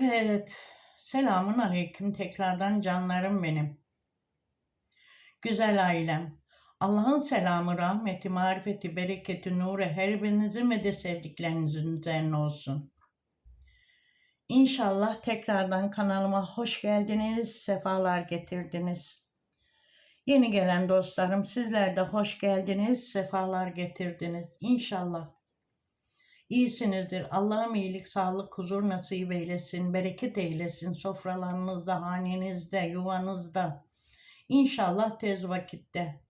Evet. Selamun aleyküm tekrardan canlarım benim. Güzel ailem. Allah'ın selamı, rahmeti, marifeti, bereketi, nuru her birinizin ve de sevdiklerinizin üzerine olsun. İnşallah tekrardan kanalıma hoş geldiniz, sefalar getirdiniz. Yeni gelen dostlarım sizler de hoş geldiniz, sefalar getirdiniz. İnşallah İyisinizdir. Allah'ım iyilik, sağlık, huzur nasip eylesin, bereket eylesin sofralarınızda, hanenizde, yuvanızda. İnşallah tez vakitte.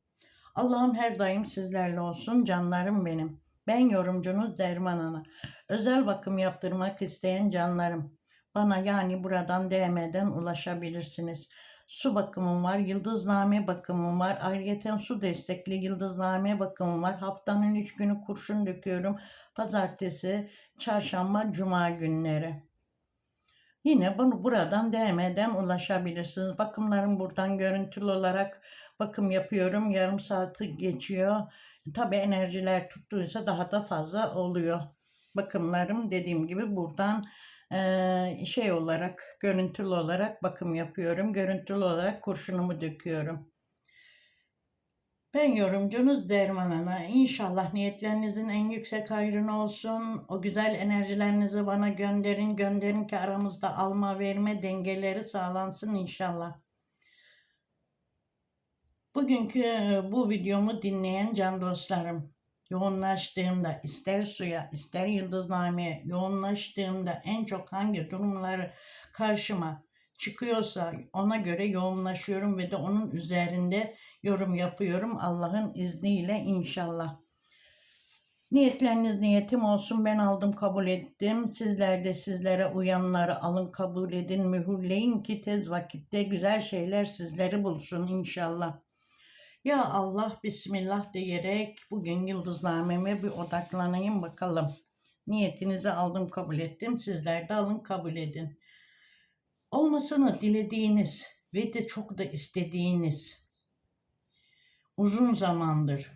Allah'ım her daim sizlerle olsun canlarım benim. Ben yorumcunuz Derman Ana. Özel bakım yaptırmak isteyen canlarım. Bana yani buradan DM'den ulaşabilirsiniz. Su bakımım var, yıldızname bakımım var. Ayrıca su destekli yıldızname bakımım var. Haftanın üç günü kurşun döküyorum. Pazartesi, çarşamba, cuma günleri. Yine bunu buradan DM'den ulaşabilirsiniz. Bakımlarım buradan görüntülü olarak bakım yapıyorum. Yarım saati geçiyor. Tabi enerjiler tuttuysa daha da fazla oluyor. Bakımlarım dediğim gibi buradan şey olarak görüntülü olarak bakım yapıyorum. Görüntülü olarak kurşunumu döküyorum. Ben yorumcunuz Derman Ana. İnşallah niyetlerinizin en yüksek hayrını olsun. O güzel enerjilerinizi bana gönderin. Gönderin ki aramızda alma verme dengeleri sağlansın inşallah. Bugünkü bu videomu dinleyen can dostlarım, yoğunlaştığımda ister suya ister yıldıznameye yoğunlaştığımda en çok hangi durumları karşıma çıkıyorsa ona göre yoğunlaşıyorum ve de onun üzerinde yorum yapıyorum Allah'ın izniyle inşallah. Niyetleriniz niyetim olsun ben aldım kabul ettim. Sizler de sizlere uyanları alın kabul edin mühürleyin ki tez vakitte güzel şeyler sizleri bulsun inşallah. Ya Allah Bismillah diyerek bugün yıldıznameme bir odaklanayım bakalım. Niyetinizi aldım kabul ettim. Sizler de alın kabul edin. Olmasını dilediğiniz ve de çok da istediğiniz uzun zamandır.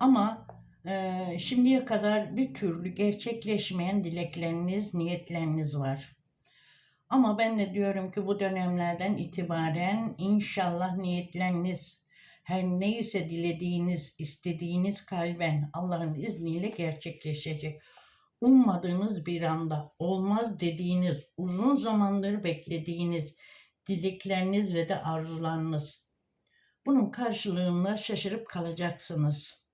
Ama e, şimdiye kadar bir türlü gerçekleşmeyen dilekleriniz, niyetleriniz var. Ama ben de diyorum ki bu dönemlerden itibaren inşallah niyetleriniz her neyse dilediğiniz, istediğiniz kalben Allah'ın izniyle gerçekleşecek. Ummadığınız bir anda olmaz dediğiniz, uzun zamandır beklediğiniz dilekleriniz ve de arzularınız. Bunun karşılığında şaşırıp kalacaksınız.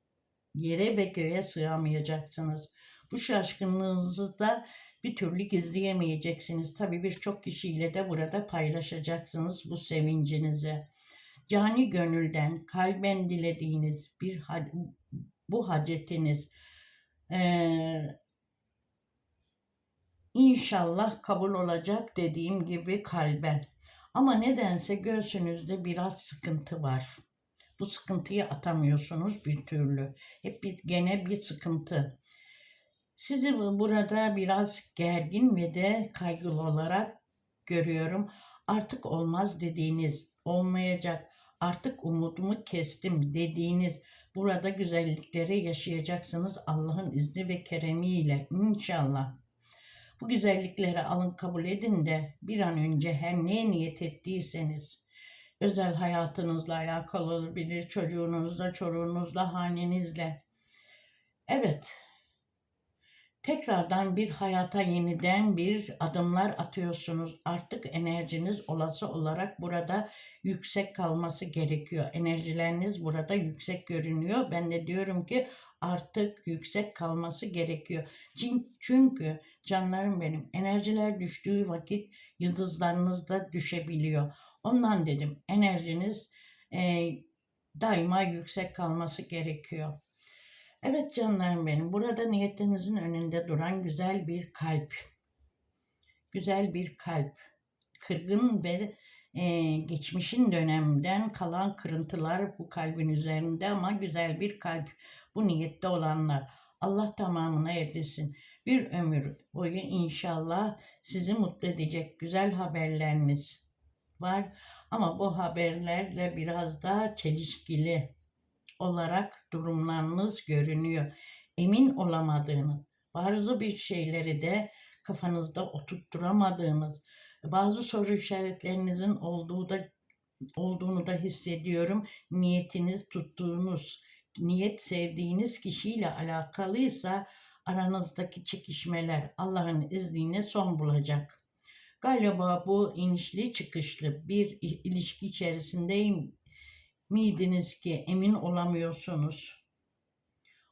Yere ve göğe sığamayacaksınız. Bu şaşkınlığınızı da bir türlü gizleyemeyeceksiniz. Tabii birçok kişiyle de burada paylaşacaksınız bu sevincinizi cani gönülden kalben dilediğiniz bir bu hacetiniz ee, inşallah kabul olacak dediğim gibi kalben. Ama nedense göğsünüzde biraz sıkıntı var. Bu sıkıntıyı atamıyorsunuz bir türlü. Hep bir, gene bir sıkıntı. Sizi burada biraz gergin ve de kaygılı olarak görüyorum. Artık olmaz dediğiniz, olmayacak, artık umudumu kestim dediğiniz burada güzellikleri yaşayacaksınız Allah'ın izni ve keremiyle inşallah. Bu güzellikleri alın kabul edin de bir an önce her neye niyet ettiyseniz özel hayatınızla alakalı olabilir, çocuğunuzla, çoruğunuzla, hanenizle. Evet, tekrardan bir hayata yeniden bir adımlar atıyorsunuz. Artık enerjiniz olası olarak burada yüksek kalması gerekiyor. Enerjileriniz burada yüksek görünüyor. Ben de diyorum ki artık yüksek kalması gerekiyor. Çünkü canlarım benim enerjiler düştüğü vakit yıldızlarınız da düşebiliyor. Ondan dedim enerjiniz e, daima yüksek kalması gerekiyor. Evet canlarım benim. Burada niyetinizin önünde duran güzel bir kalp. Güzel bir kalp. Kırgın ve e, geçmişin dönemden kalan kırıntılar bu kalbin üzerinde ama güzel bir kalp. Bu niyette olanlar. Allah tamamına erdirsin. Bir ömür boyu inşallah sizi mutlu edecek güzel haberleriniz var. Ama bu haberlerle biraz daha çelişkili olarak durumlarınız görünüyor. Emin olamadığını, bazı bir şeyleri de kafanızda oturtturamadığınız bazı soru işaretlerinizin olduğu da olduğunu da hissediyorum. Niyetiniz tuttuğunuz, niyet sevdiğiniz kişiyle alakalıysa aranızdaki çekişmeler Allah'ın izniyle son bulacak. Galiba bu inişli çıkışlı bir ilişki içerisindeyim miydiniz ki emin olamıyorsunuz.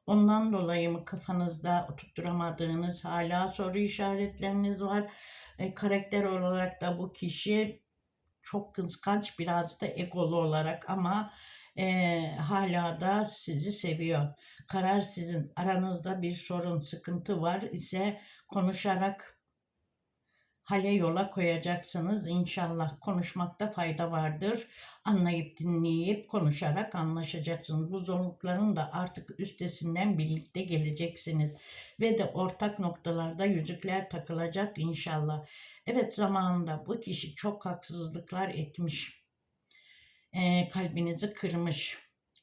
Ondan dolayı mı kafanızda oturtturamadığınız hala soru işaretleriniz var. E, karakter olarak da bu kişi çok kıskanç biraz da egolu olarak ama e, hala da sizi seviyor. Karar sizin. Aranızda bir sorun, sıkıntı var ise konuşarak hale yola koyacaksınız. İnşallah konuşmakta fayda vardır. Anlayıp dinleyip konuşarak anlaşacaksınız. Bu zorlukların da artık üstesinden birlikte geleceksiniz. Ve de ortak noktalarda yüzükler takılacak inşallah. Evet zamanında bu kişi çok haksızlıklar etmiş. Ee, kalbinizi kırmış.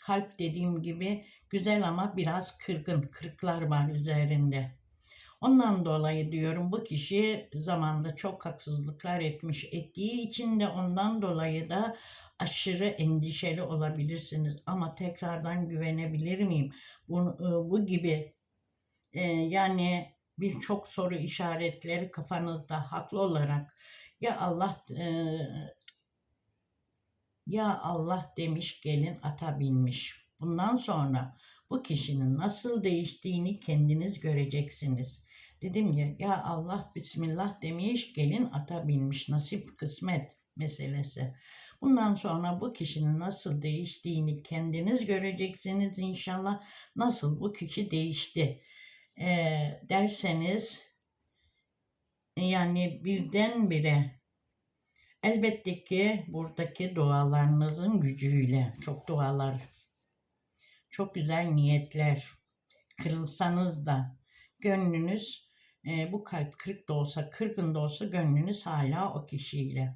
Kalp dediğim gibi güzel ama biraz kırgın. Kırıklar var üzerinde. Ondan dolayı diyorum bu kişi zamanında çok haksızlıklar etmiş. Ettiği için de ondan dolayı da aşırı endişeli olabilirsiniz. Ama tekrardan güvenebilir miyim? Bu, e, bu gibi e, yani birçok soru işaretleri kafanızda haklı olarak ya Allah e, ya Allah demiş gelin ata binmiş. Bundan sonra bu kişinin nasıl değiştiğini kendiniz göreceksiniz. Dedim ya ya Allah Bismillah demiş gelin ata binmiş nasip kısmet meselesi. Bundan sonra bu kişinin nasıl değiştiğini kendiniz göreceksiniz inşallah. Nasıl bu kişi değişti Ee, derseniz yani birdenbire elbette ki buradaki dualarınızın gücüyle çok dualar çok güzel niyetler kırılsanız da gönlünüz e, bu kalp kırık da olsa kırgın da olsa gönlünüz hala o kişiyle.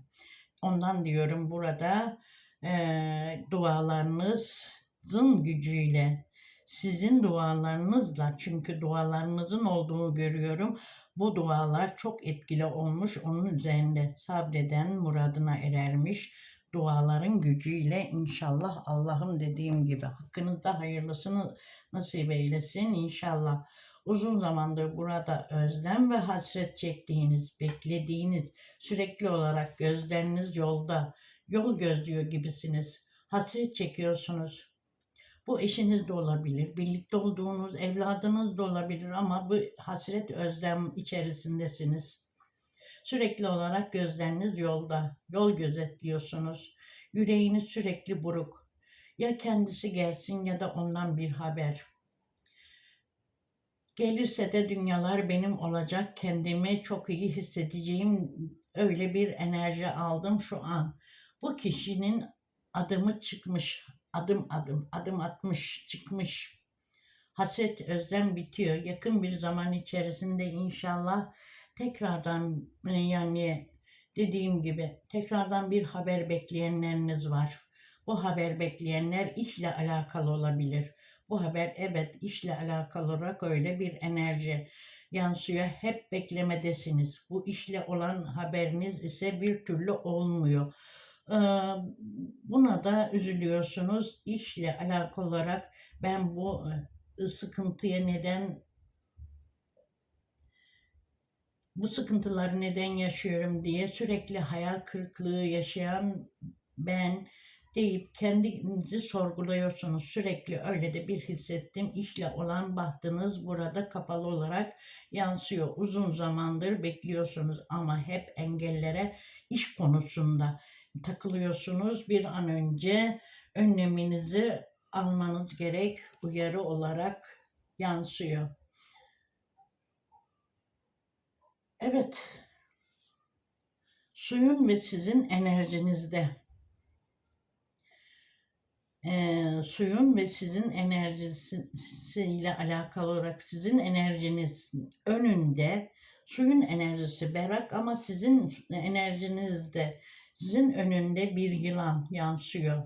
Ondan diyorum burada e, dualarınızın gücüyle sizin dualarınızla çünkü dualarınızın olduğunu görüyorum. Bu dualar çok etkili olmuş. Onun üzerinde sabreden muradına erermiş duaların gücüyle inşallah Allah'ım dediğim gibi hakkınızda hayırlısını nasip eylesin inşallah. Uzun zamandır burada özlem ve hasret çektiğiniz, beklediğiniz, sürekli olarak gözleriniz yolda, yol gözlüyor gibisiniz. Hasret çekiyorsunuz. Bu eşiniz de olabilir, birlikte olduğunuz evladınız da olabilir ama bu hasret özlem içerisindesiniz. Sürekli olarak gözleriniz yolda, yol gözetliyorsunuz. Yüreğiniz sürekli buruk. Ya kendisi gelsin ya da ondan bir haber. Gelirse de dünyalar benim olacak. Kendimi çok iyi hissedeceğim. Öyle bir enerji aldım şu an. Bu kişinin adımı çıkmış. Adım adım, adım atmış, çıkmış. Hasret, özlem bitiyor. Yakın bir zaman içerisinde inşallah tekrardan yani dediğim gibi tekrardan bir haber bekleyenleriniz var. Bu haber bekleyenler işle alakalı olabilir. Bu haber evet işle alakalı olarak öyle bir enerji yansıyor. Hep beklemedesiniz. Bu işle olan haberiniz ise bir türlü olmuyor. Ee, buna da üzülüyorsunuz. İşle alakalı olarak ben bu e, sıkıntıya neden bu sıkıntıları neden yaşıyorum diye sürekli hayal kırıklığı yaşayan ben deyip kendinizi sorguluyorsunuz. Sürekli öyle de bir hissettim. İşle olan bahtınız burada kapalı olarak yansıyor. Uzun zamandır bekliyorsunuz ama hep engellere iş konusunda takılıyorsunuz. Bir an önce önleminizi almanız gerek uyarı olarak yansıyor. Evet. Suyun ve sizin enerjinizde. Ee, suyun ve sizin enerjisiyle alakalı olarak sizin enerjiniz önünde suyun enerjisi berrak ama sizin enerjinizde sizin önünde bir yılan yansıyor.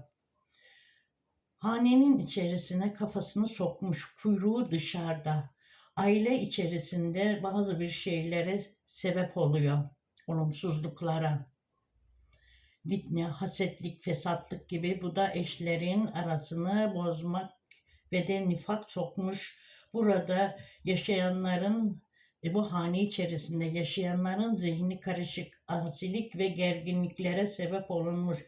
Hanenin içerisine kafasını sokmuş, kuyruğu dışarıda aile içerisinde bazı bir şeylere sebep oluyor. Olumsuzluklara. Fitne, hasetlik, fesatlık gibi bu da eşlerin arasını bozmak ve de nifak sokmuş. Burada yaşayanların e, bu hane içerisinde yaşayanların zihni karışık, asilik ve gerginliklere sebep olunmuş.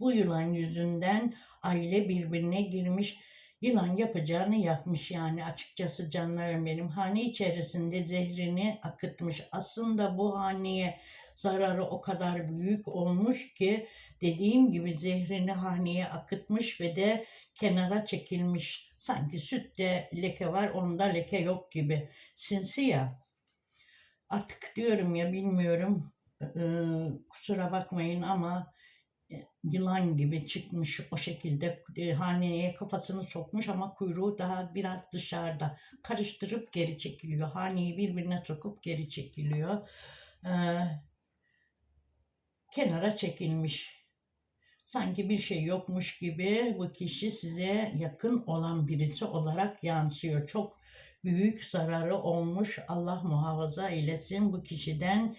Bu yılan yüzünden aile birbirine girmiş. Yılan yapacağını yapmış yani açıkçası canlarım benim. Hane içerisinde zehrini akıtmış. Aslında bu haneye zararı o kadar büyük olmuş ki dediğim gibi zehrini haneye akıtmış ve de kenara çekilmiş. Sanki sütte leke var onda leke yok gibi. Sinsi ya. Artık diyorum ya bilmiyorum eee, kusura bakmayın ama e, yılan gibi çıkmış o şekilde e, haneye kafasını sokmuş ama kuyruğu daha biraz dışarıda karıştırıp geri çekiliyor. Haneyi birbirine sokup geri çekiliyor. Eee, kenara çekilmiş. Sanki bir şey yokmuş gibi bu kişi size yakın olan birisi olarak yansıyor. Çok büyük zararı olmuş. Allah muhafaza eylesin bu kişiden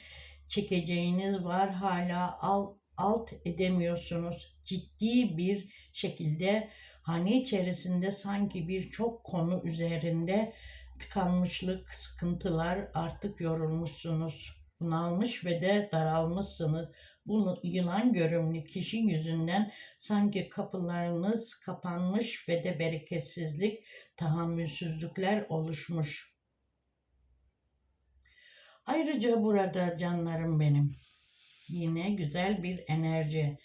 çekeceğiniz var hala al, alt edemiyorsunuz. Ciddi bir şekilde hane içerisinde sanki birçok konu üzerinde tıkanmışlık, sıkıntılar artık yorulmuşsunuz. Bunalmış ve de daralmışsınız. Bu yılan görümlü kişi yüzünden sanki kapılarınız kapanmış ve de bereketsizlik, tahammülsüzlükler oluşmuş. Ayrıca burada canlarım benim yine güzel bir enerji.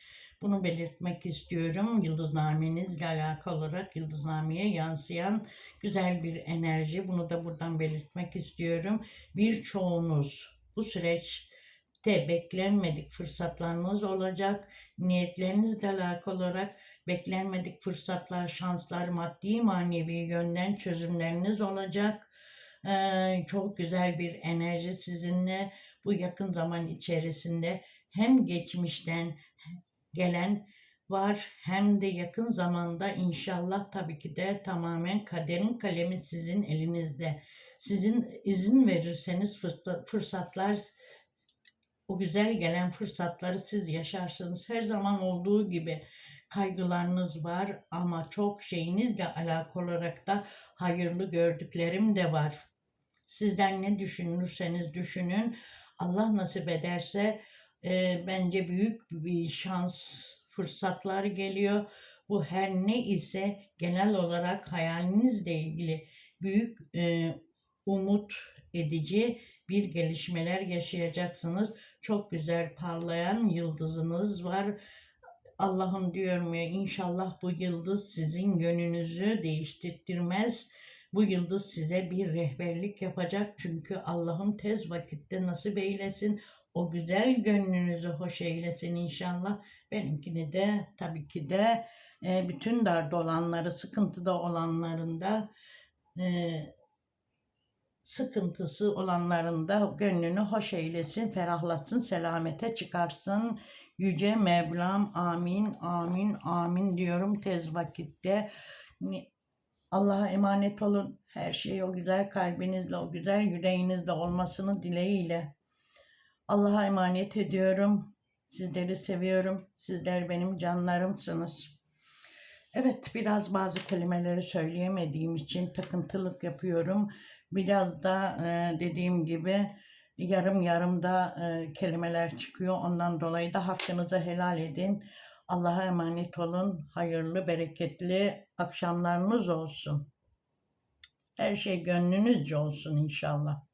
Bunu belirtmek istiyorum. Yıldıznamenizle alakalı olarak yıldıznameye yansıyan güzel bir enerji. Bunu da buradan belirtmek istiyorum. Birçoğunuz bu süreçte beklenmedik fırsatlarınız olacak. Niyetlerinizle alakalı olarak beklenmedik fırsatlar, şanslar, maddi manevi yönden çözümleriniz olacak. Ee, çok güzel bir enerji sizinle bu yakın zaman içerisinde hem geçmişten gelen var hem de yakın zamanda inşallah tabii ki de tamamen kaderin kalemi sizin elinizde. Sizin izin verirseniz fırsa- fırsatlar o güzel gelen fırsatları siz yaşarsınız. Her zaman olduğu gibi kaygılarınız var ama çok şeyinizle alakalı olarak da hayırlı gördüklerim de var. Sizden ne düşünürseniz düşünün. Allah nasip ederse e, bence büyük bir şans, fırsatlar geliyor. Bu her ne ise genel olarak hayalinizle ilgili büyük e, umut edici bir gelişmeler yaşayacaksınız. Çok güzel parlayan yıldızınız var. Allah'ım diyorum ya inşallah bu yıldız sizin yönünüzü değiştirmez. Bu yıldız size bir rehberlik yapacak çünkü Allah'ım tez vakitte nasip eylesin. O güzel gönlünüzü hoş eylesin inşallah. Benimkini de tabii ki de e, bütün darda olanları, sıkıntıda olanların da e, sıkıntısı olanların da gönlünü hoş eylesin, ferahlatsın, selamete çıkarsın. Yüce Mevlam amin, amin, amin diyorum tez vakitte. Allah'a emanet olun. Her şey o güzel kalbinizle, o güzel yüreğinizle olmasını dileğiyle. Allah'a emanet ediyorum. Sizleri seviyorum. Sizler benim canlarımsınız. Evet, biraz bazı kelimeleri söyleyemediğim için takıntılık yapıyorum. Biraz da e, dediğim gibi yarım yarım da e, kelimeler çıkıyor. Ondan dolayı da hakkınızı helal edin. Allah'a emanet olun. Hayırlı, bereketli akşamlarınız olsun. Her şey gönlünüzce olsun inşallah.